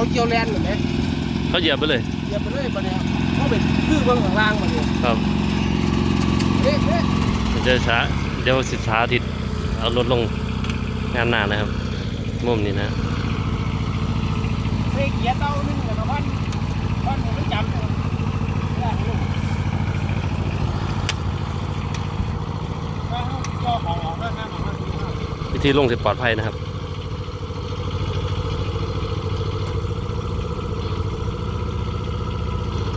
เขาเกี่ยวแลนเหมือนไหมเขาเหยียบไปเลยเหยียบไปเลยปะเนี่ยเขาเป็นคือเบื้องข้างล่างมาเนี่ยครับเอ๊ะเอ๊ะเดี๋ยวช้าเดี๋ยวสิสาธิตเอารถลงงานหน้านะครับ มุมนี้นะเฮ้ยเกียร์เต้านึงกับตะวันวันผมไม่จำเลยไม่ได้ลูกก็เอาย่อของออกด้วยนะหมาวิธีลงที่ปลอดภัยนะครับ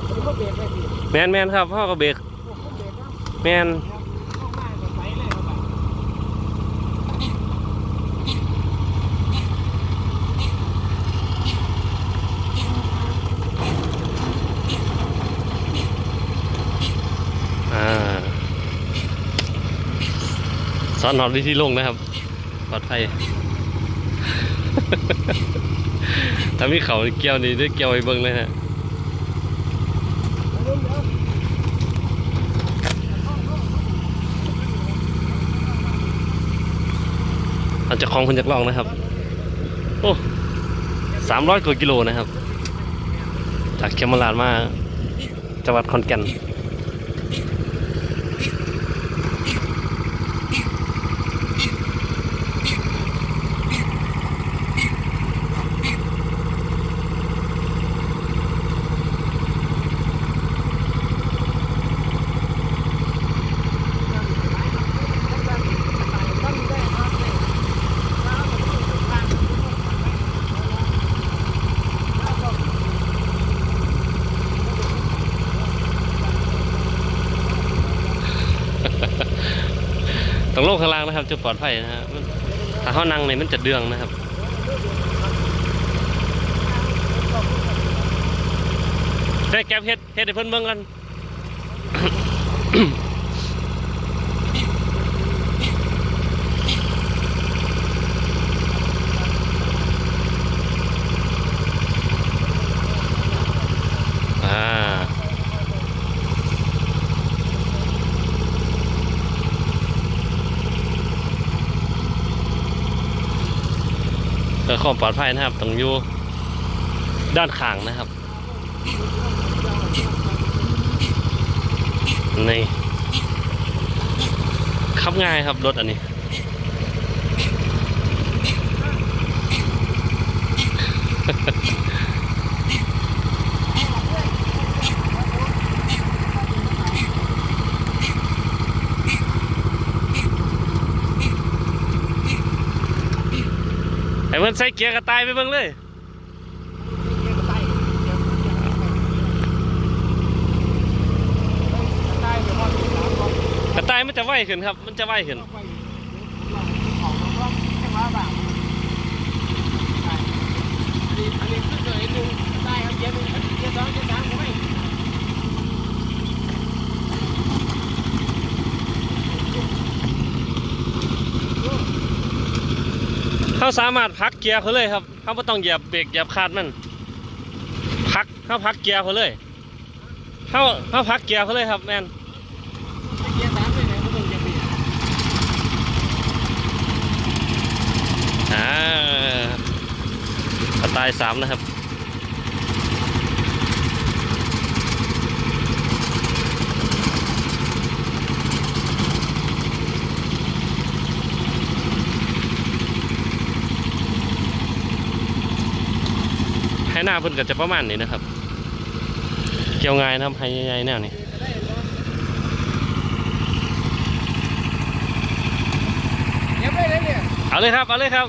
ผมก็ เบรกได้ดีแมนแมนครับพ่อก็เบรกผมก็เบรกนะแมนเข้ามาแบบไหนเลยครับอ่าสอนหอดวิธีลงนะครับปลอดภัย ถ้ามีเขาเกี่ยวนี่ได้เกี่ยวไอ้เบิ้งเลยฮะ เดี๋ยวเดี๋ยว เราจะคลองคนจักลองนะครับ โอ้สามร้อยกว่ากิโลนะครับ จากเชียงมลาดมาจังหวัดขอนแก่น ต้องลงข้างล่างนะครับจะปลอดภัยนะฮะถ้าเขานั่งเนี่ยมันจะเดืองนะครับได้แก้เฮ็ดเฮ็ดให้เพิ่นเบิ่งกัน อ่า เพื่อความปลอดภัยนะครับต้องอยู่ด้านข้างนะครับนี่ขับง่ายครับรถอันนี้ เพิ่นใส่เกียร์กระต่ายไปเบิ่งเลยกระต่ายมันจะไวขึ้นครับ มันจะไวขึ้นเขาสามารถพักเกียร์เขาเลยครับเขาไม่ต้องเหยียบเบรกเหยียบคาดมันพักเขาพักเกียร์เขาเลยเขาเขาพักเกียร์เขาเลยครับแมนอ่าตายสามนะครับ ให้หน้าเพิ่นก็จะประมาณนี้นะครับ เกี่ยวง่ายนะครับให้ใหญ่ๆแนวนี้เอาเลยครับ เอาเลยครับ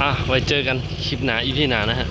อะไว้เจอกันคลิปหนาอีพีหนานะฮะ